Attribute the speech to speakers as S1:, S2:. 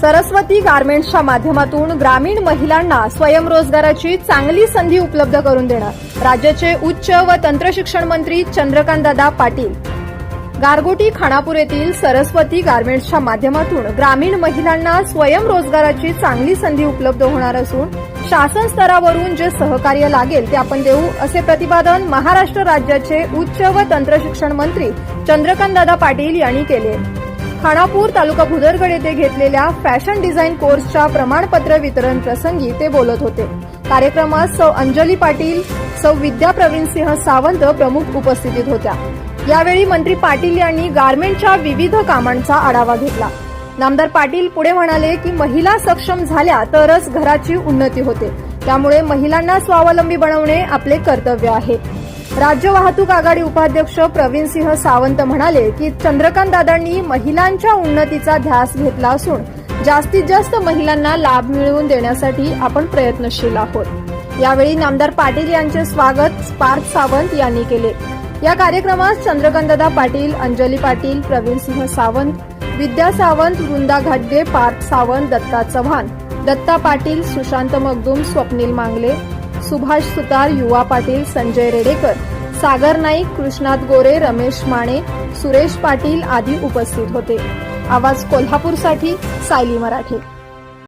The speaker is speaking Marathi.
S1: सरस्वती गार्मेंट्सच्या माध्यमातून ग्रामीण महिलांना स्वयंरोजगाराची चांगली संधी उपलब्ध करून देणार. राज्याचे उच्च व तंत्रशिक्षण मंत्री चंद्रकांतदादा पाटील. गारगोटी खानापूर येथील सरस्वती गार्मेंट्सच्या माध्यमातून ग्रामीण महिलांना स्वयंरोजगाराची चांगली संधी उपलब्ध होणार असून शासन स्तरावरून जे सहकार्य लागेल ते आपण देऊ असे प्रतिपादन महाराष्ट्र राज्याचे उच्च व तंत्रशिक्षण मंत्री चंद्रकांतदादा पाटील यांनी केले. खानापूर तालुका भुदरगड येथे घेतलेल्या फॅशन डिझाईन कोर्सच्या प्रमाणपत्र वितरण प्रसंगी ते बोलत होते. कार्यक्रमात सौ अंजली पाटील सौ विद्या प्रवीणसिंह सावंत प्रमुख उपस्थितीत होत्या. यावेळी मंत्री पाटील यांनी गारमेंटच्या विविध कामांचा आढावा घेतला. नामदार पाटील पुढे म्हणाले की महिला सक्षम झाल्या तरच घराची उन्नती होते. त्यामुळे महिलांना स्वावलंबी बनवणे आपले कर्तव्य आहे. राज्य वाहतूक आघाडी उपाध्यक्ष प्रवीणसिंह सावंत म्हणाले की चंद्रकांत दादांनी महिलांच्या उन्नतीचा ध्यास घेतला असून जास्तीत जास्त महिलांना लाभ मिळवून देण्यासाठी आपण प्रयत्नशील आहोत. यावेळी नामदार पाटील यांचे स्वागत पार्थ सावंत यांनी केले. या कार्यक्रमात चंद्रकांतदा पाटील अंजली पाटील प्रवीणसिंह सावंत विद्या सावंत वृंदा घाटगे पार्थ सावंत दत्ता चव्हाण दत्ता पाटील सुशांत मगदूम स्वप्नील मांगले सुभाष सुतार युवा पाटील संजय रेडेकर सागर नाईक कृष्णात गोरे रमेश माने सुरेश पाटील आदी उपस्थित होते. आवाज कोल्हापूरसाठी सायली मराठे.